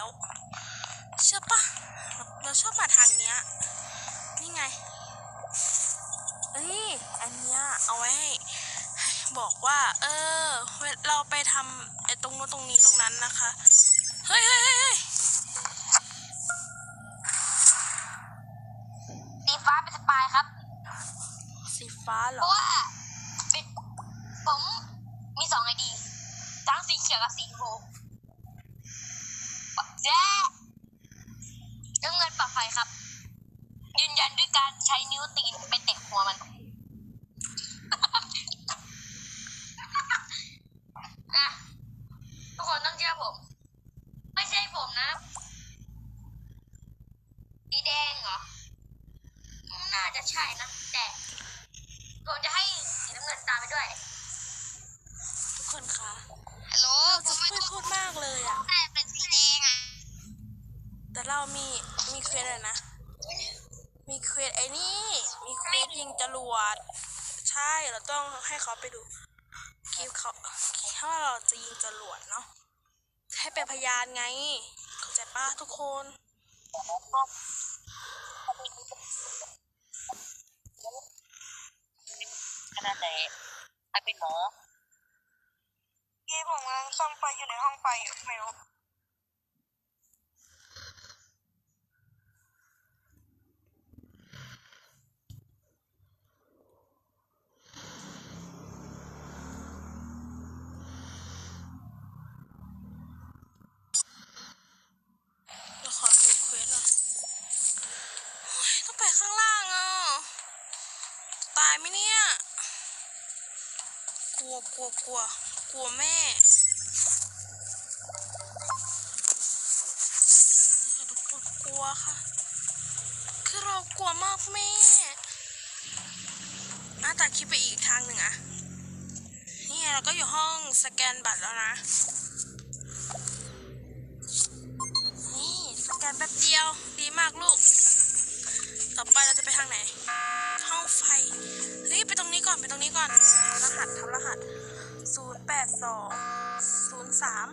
แล้วเชื่อปะเราเราชอบมาทางเนี้ย นี่ไงเอ้ยอันเนี้ยเอาไว้ให้บอกว่า เออเวลาเราไปทำไอ้ตรงนู้นตรงนี้ตรงนั้นนะคะ เฮ้ยเฮ้ยเฮ้ยเฮ้ยสีฟ้าเป็นสปายครับ สีฟ้าเหรเพอราะว่าเป็นผมมีสองไอดีทั้งสีเขียวกับสีชมพู และน้ำเงินปรับไฟครับ ยืนยันด้วยการใช้นิ้วตีนไปเตะหัวมัน อะทุกคนต้องเชื่อผม ไม่ใช่ผมนะ สีแดงเหรอ น่าจะใช่นะ แต่ผมจะให้สีน้ำเงินตามไปด้วย ทุกคนคะ ฮัลโหล เรา ผ จะ มไม่ ไม่ ต้อง พูดมากเลยอะ แต่เป็นสีแดงอะ แต่เรามี มีเควสอะไรนะ มีเควสไอ้นี่ มีเควสยิงจรวด ใช่ เราต้องให้เขาไปดูคลิปเขาถ้าเราจะยิงจรวดเนาะ ให้เป็นพยานไง เข้าใจป้าทุกคน ขนาดไหนใครเป็นหมอที่ผมกำลังซ่อมไฟอยู่ในห้องไฟอยู่ไม่รู้ เดี๋ยวขอดูเควสอะโอ๊ยต้องไปข้างล่างอะ ตายไหมเนี่ย ก ลัวกลัวกลัวแม่ทุกคนกลัวค่ะ คือเรากลัวมากแม่อะตัดคลิปไปอีกทางหนึ่งอะนี่เราก็อยู่ห้องสแกนบัตรแล้วนะ นี่สแกนแป๊บเดียวดีมากลูก ต่อไปเราจะไปทางไหน ห้องไฟ เฮ้ยไปตรงนี้ก่อนไปตรงนี้ก่อนทำรหัสทำรหัส แปดสองศูนย์สาม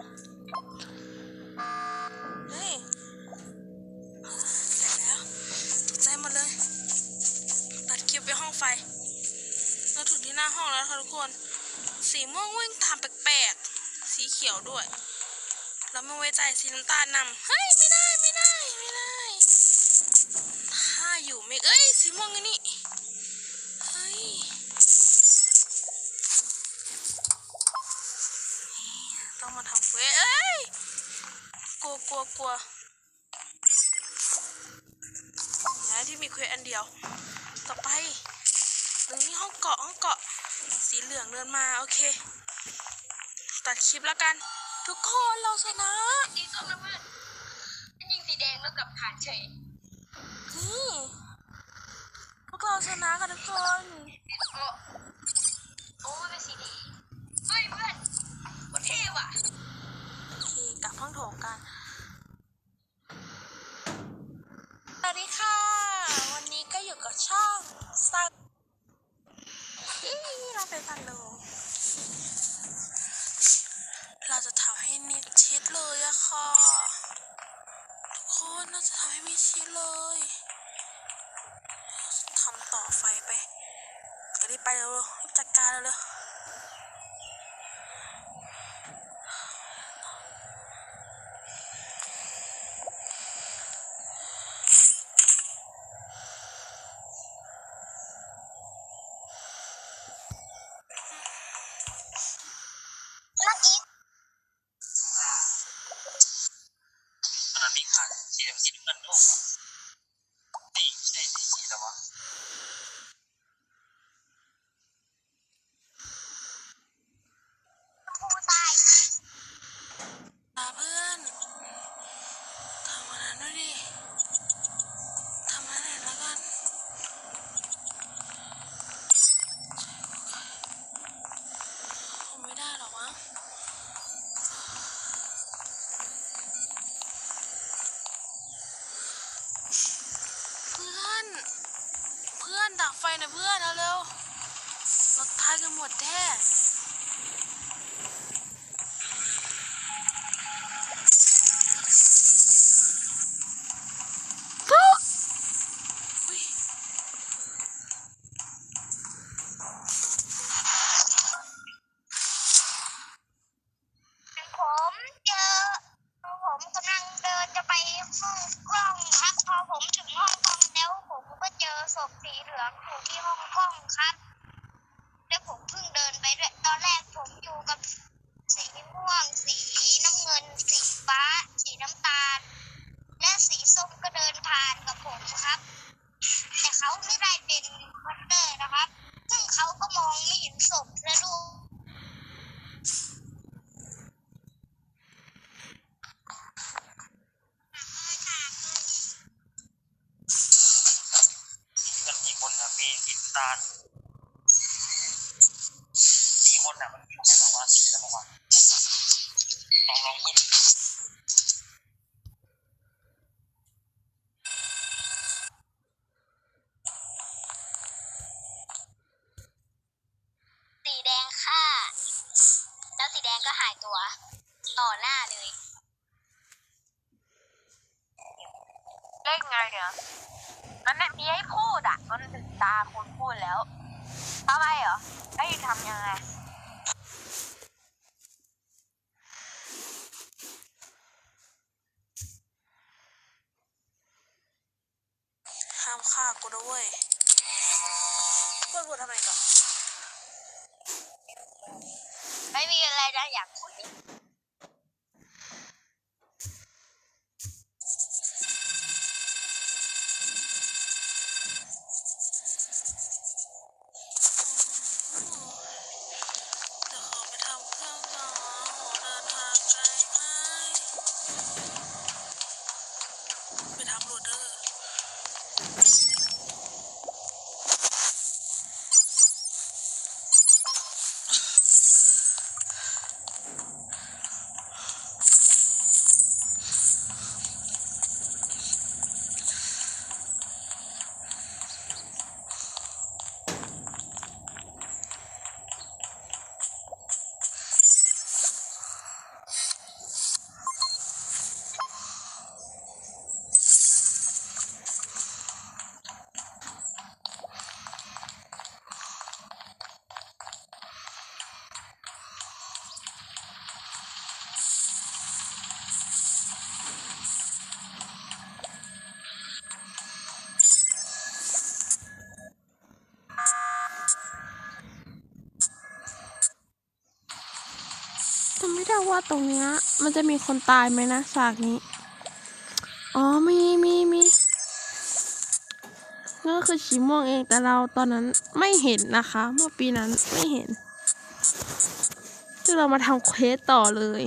เฮ้ยเสร็จแล้วตกใจหมดเลย ตัดคลิปไปห้องไฟ เราถึงที่หน้าห้องแล้วค่ะทุกคน สีม่วงวิ่งตามแปลกๆ สีเขียวด้วย เราไม่ไว้ใจสีน้ำตาลนำเฮ้ย ไม่ได้ ไม่ได้ ไม่ได้ ถ้าอยู่ไม่ เอ้ย สีม่วงนี่ เฮ้ย ต้องมาทำเค วสเอ้ยกลัวกลัวกลัวนะที่มีเควสอันเดียว ต่อไปหนึ่งนี่ห้องเกาะห้องเกาะ สีเหลืองเดินมา โอเค ตัดคลิปแล้วกัน ทุกคนเราชนะสีส้มนะเพื่อนฉันยิงสีแดงแล้วกลับฐานเฉยนี่พวกเราชนะกันทุกคนโอ้โอ้เป็นสีแดงเฮ้ยเพื่อนโคตรเท่ว่ะโอเค กับห้องโถงกันสวัสดีค่ะ วันนี้ก็อยู่กับช่องสักเราเป็นพันโลเราจะทำให้มิดชิดเลยอะค่ะทุกคนเราจะทำให้มิดชิดเลยทำต่อไฟไปรีบไปเร็วๆรีบจัดการเร็วๆ คุณพูดแล้วทำไมเหรอไอ้ทำยังไงห้ามฆ่ากูด้วยเพื่อนกูทำไมก่อน จ ว่าตรงเนี้ยมันจะมีคนตายไหมนะฉากนี้ อ๋อมีมีมีนั่นก็คือสีม่วงเองแต่เราตอนนั้นไม่เห็นนะคะ เมื่อปีนั้นไม่เห็นที่เรามาทำเควสต่อเลย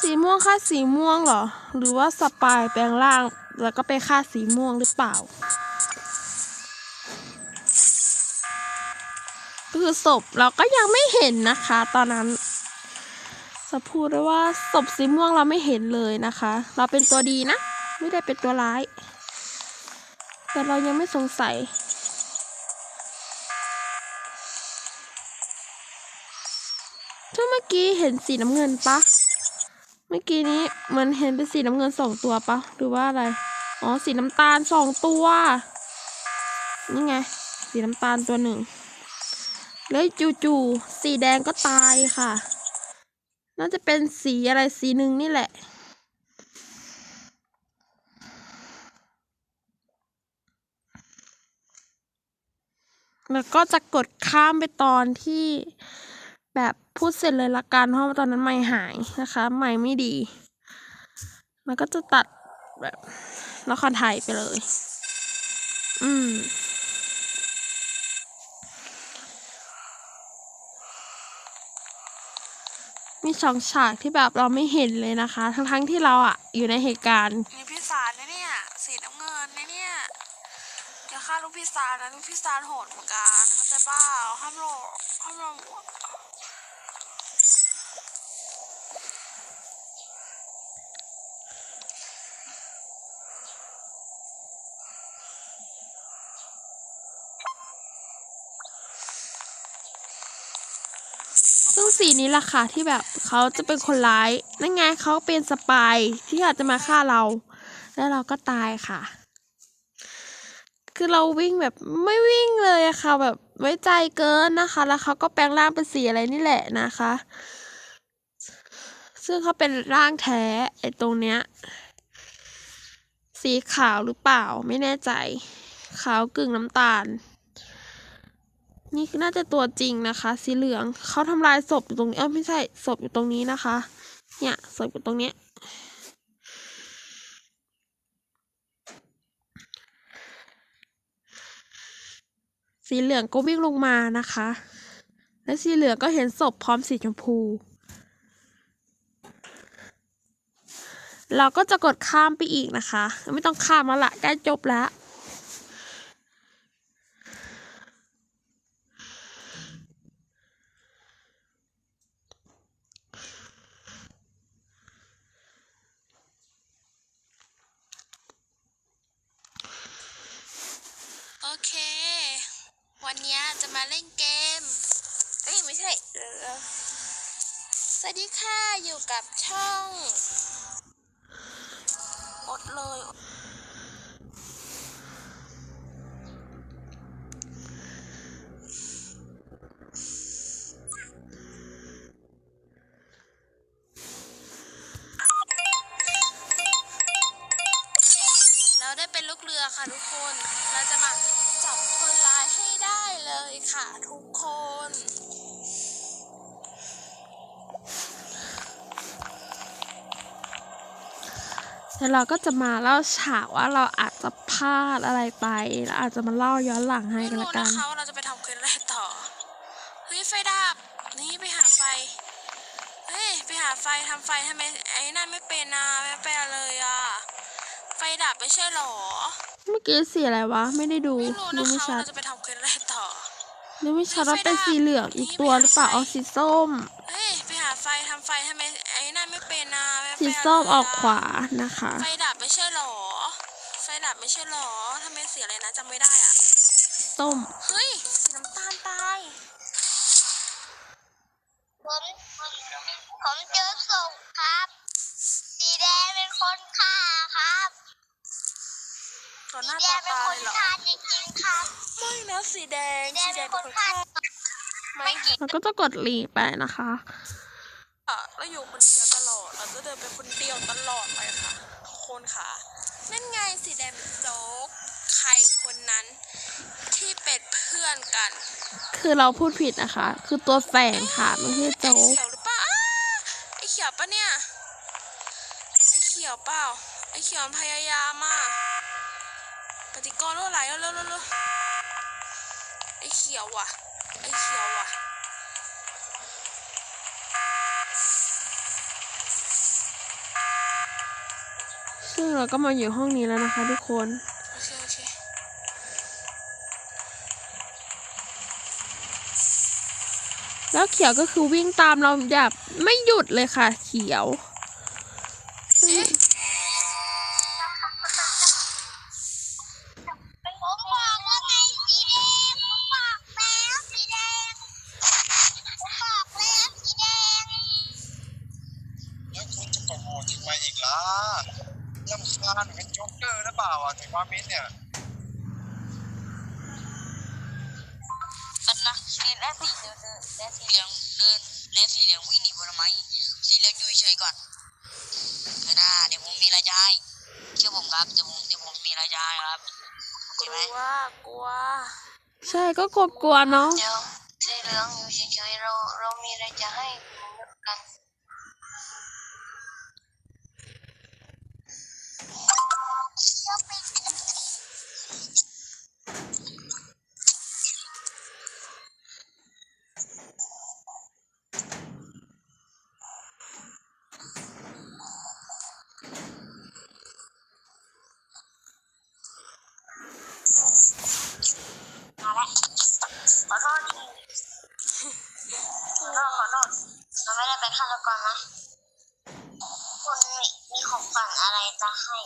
สีม่วงฆ่าสีม่วงเหรอ หรือว่าสปายแปลงร่าง แล้วก็ไปฆ่าสีม่วงหรือเปล่าคือศพเราก็ยังไม่เห็นนะคะ ตอนนั้น จะพูดได้ว่าศพสีม่วงเราไม่เห็นเลยนะคะ เราเป็นตัวดีนะ ไม่ได้เป็นตัวร้าย แต่เรายังไม่สงสัยถ้าเมื่อกี้เห็นสีน้ำเงินปะเมื่อกี้นี้เหมือนเห็นเป็นสีน้ำเงินสองตัวปะหรือว่าอะไร อ๋อ สีน้ำตาลสองตัว นี่ไง สีน้ำตาลตัวหนึ่ง แล้วจู่ๆสีแดงก็ตายค่ะ น่าจะเป็นสีอะไรสีหนึ่งนี่แหละ แล้วก็จะกดข้ามไปตอนที่แบบพูดเสร็จเลยละกันเพราะว่าตอนนั้นไม่หายนะคะไม่ไม่ดี มันก็จะตัดแบบละครไทยไปเลย อืม สองฉากที่แบบเราไม่เห็นเลยนะคะ ทั้งๆที่เราอะอยู่ในเหตุการณ์นี่พี่สารนะเนี่ยสีน้ำเงินนะเนี่ยอย่าฆ่าลูกพี่สารนะลูกพี่สารโหดเหมือนกันเข้าใจเปล่าห้ามโลห้ามโล ซึ่งสีนี้ล่ะค่ะที่แบบเขาจะเป็นคนร้าย นั่นไงเขาเป็นสปายที่อาจจะมาฆ่าเรา แล้วเราก็ตายค่ะ คือเราวิ่งแบบไม่วิ่งเลยอะค่ะ แบบไว้ใจเกินนะคะ แล้วเขาก็แปลงร่างเป็นสีอะไรนี่แหละนะคะ ซึ่งเขาเป็นร่างแท้ไอ้ตรงเนี้ย สีขาวหรือเปล่าไม่แน่ใจ ขาวกึ่งน้ำตาล นี่น่าจะตัวจริงนะคะ สีเหลืองเขาทำลายศพอยู่ตรงนี้เออไม่ใช่ศพอยู่ตรงนี้นะคะ เนี่ยศพอยู่ตรงเนี้ยสีเหลืองก็วิ่งลงมานะคะ และสีเหลืองก็เห็นศพพร้อมสีชมพู เราก็จะกดข้ามไปอีกนะคะ ไม่ต้องข้ามแล้วละใกล้จบแล้ว โอเค วันนี้จะมา เล่นเกม เอ้ยไม่ใช่สวัสดีค่ะ อยู่กับช่อง อดเลย รือค่ะทุกคน เราจะมาจับคนร้ายให้ได้เลยค่ะทุกคน แล้วเราก็จะมาเล่าฉากว่าเราอาจจะพลาดอะไรไป แล้วอาจจะมาเล่าย้อนหลังให้ไม่กันรู้ละกันะนคะว่าเราจะไปทำเควสอะไรต่อ เฮ้ยไฟดับ นี่ไปหาไฟ เฮ้ยไปหาไฟทำไฟทำไมไอ้นั่นไม่เป็นนะไม่เป็นเลยอะไฟดับไม่ใช่หรอ เมื่อกี้สีอะไรวะ ไม่ได้ดูไม่รู้ดูนะไม่คะชัว่าดเราจะไปทำเควสอะไรต่อ ดูไม่ชัดว่าเป็นสีเหลืองอีกตัวหรือเปล่าเอาสีส้ม เฮ้ย ไปหาไฟทำไฟทำไมไอ้นั่นไม่เป็นนะไม่เป็นสีเลยะส้มออกขวานะคะ ไฟดับไม่ใช่หรอ ไฟดับไม่ใช่หรอทำไมเสียอะไรนะจำไม่ได้อะ ส้ม เฮ้ยสีน้ำตาลตายผมผมเจอศพครับ สีแดงเป็นคนฆ่าครับ ต่อหสีน้าแดต่องเป็นตาคเลนยเหรอฆ่าจริงๆครับไม่นะสีแดงสีสีแดแดงงเป็เป็นนคคนนฆ่าฆ่าไม่กี่แล้วก็จะกดลีไปนะคะอะเราอยู่คนเดียวตลอด เราจะเดินไปคนเดียวตลอดเลยค่ะทุกคนค่ะ นั่นไงสีแดงเป็นโจ๊กใครคนนั้นที่เป็นเพื่อนกัน คือเราพูดผิดนะคะ คือตัวแฝงค่ะไม่ใช่ไอ้โจ๊กเขียวหรือเปล่าอ้าไอ้เขียวปะเนี่ยไอ้เขียวเปล่าไอ้เขียวมันพยายามอะ ปฏิกรณ์รั่วไหลแล้วเร็วๆเร็วๆไอ้เขียวว่ะไอ้เขียวว่ะซึ่งเราก็มาอยู่ห้องนี้แล้วนะคะทุกคนโอเคโอเคแล้วเขียวก็คือวิ่งตามเราแบบไม่หยุดเลยค่ะ เขียว ช่ก็กลัวๆเนาะ เดี๋ยวในเรื่องอยู่เฉยๆเราเรามีอะไรจะให้กัน มาแล้วขอโทษทีขอโทษขอโทษเราไม่ได้เป็นฆาตกรนะคุณมีมีของฝันอะไรจะให้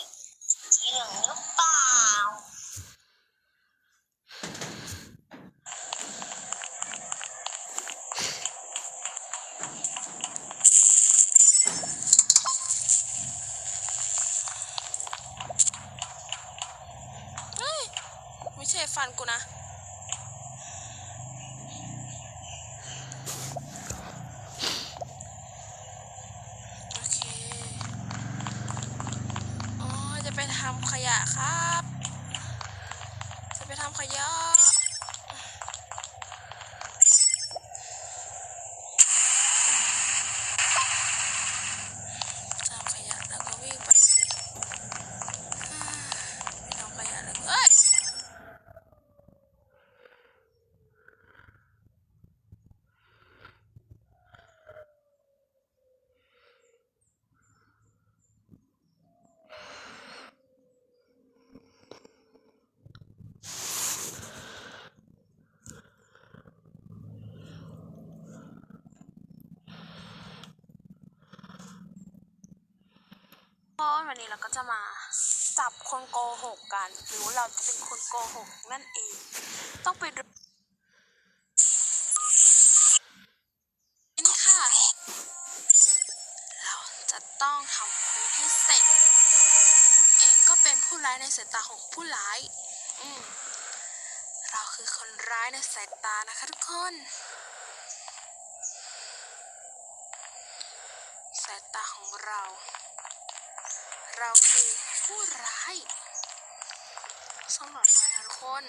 สีเหลืองหรือเปล่า เฮ้ย ไม่ใช่ฟันกูนะ โอเค อ๋อ จะไปทำขยะครับ จะไปทำขยะ ทำขยะแล้วก็วิ่งไปสิอ่าไปทำขยะแล้วก็เอ้ย เพราะ วันนี้เราก็จะมาจับคนโกหกกัน หรือว่าเราจะเป็นคนโกหกนั่นเอง ต้องไปดูนี่ค่ะ เราจะต้องทำควสให้เสร็จ คุณเองก็เป็นผู้ร้ายในสายตาของผู้ร้าย อืมเราคือคนร้ายในสายตานะคะทุกคนสายตาของเรา เราคือผู้ร้ายซ่อมหลอดไฟนะทุกคน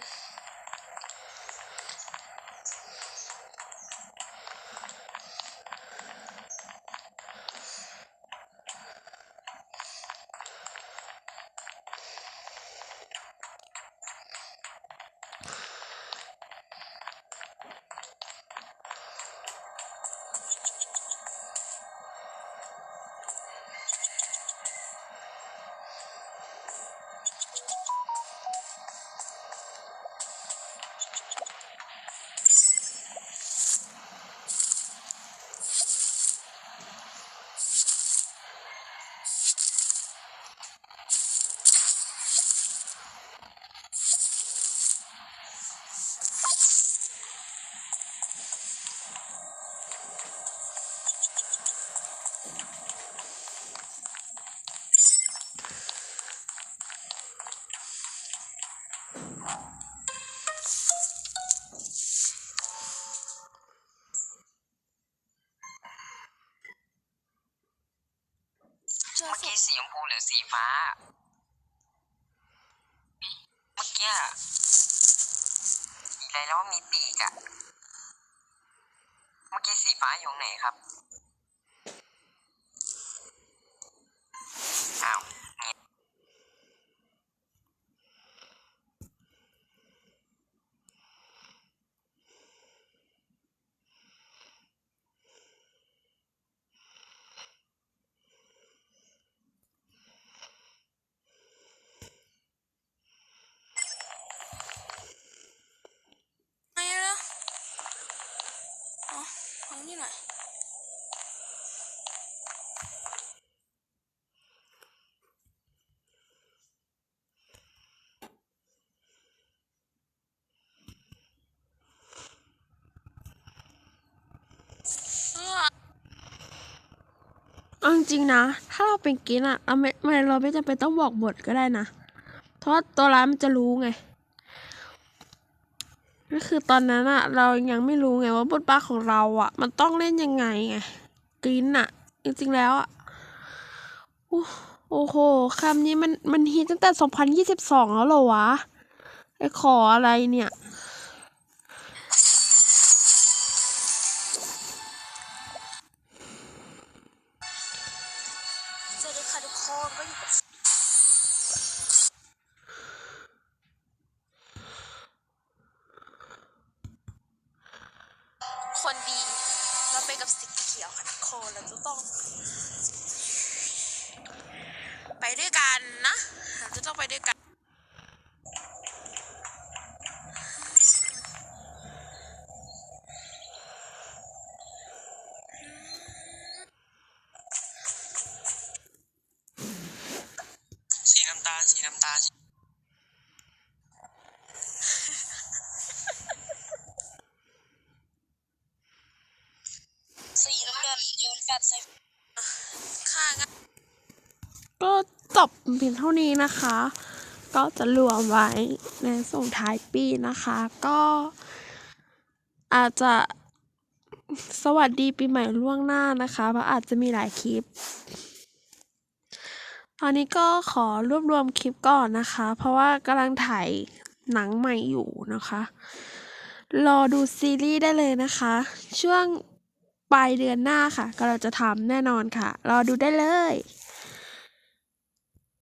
อะไรแล้วมีปีกอะเมื่อกี้สีฟ้าอยู่ไหนครับ อ้าวเงียบ ไงล่ะอ๋อฟังนี่หน่อยเออ เอาจริงๆนะ ถ้าเราเป็นกินอะเราไม่ไม่เราไม่จำเป็นต้องบอกบทก็ได้นะ เพราะว่าตัวร้ายมันจะรู้ไง ก็คือตอนนั้นอะเรายังไม่รู้ไงว่าบทบาทของเราอะมันต้องเล่นยังไงไงกินอะจริงๆแล้วอะโอ้โหคำนี้มันมันฮิตตั้งแต่สองพันยี่สิบสองแล้วเหรอวะไอ้ขออะไรเนี่ย สวัสดีค่ะทุกคนก็อยู่กับ แฟดใส่ค่าก็จบเพียงเท่านี้นะคะ ก็จะรวมไว้ในส่งท้ายปีนะคะ ก็อาจจะสวัสดีปีใหม่ล่วงหน้านะคะ เพราะอาจจะมีหลายคลิป ตอนนี้ก็ขอรวบรวมคลิปก่อนนะคะ เพราะว่ากำลังถ่ายหนังใหม่อยู่นะคะ รอดูซีรีส์ได้เลยนะคะ ช่วง ปลายเดือนหน้าค่ะ ก็เราจะทำแน่นอนค่ะ รอดูได้เลย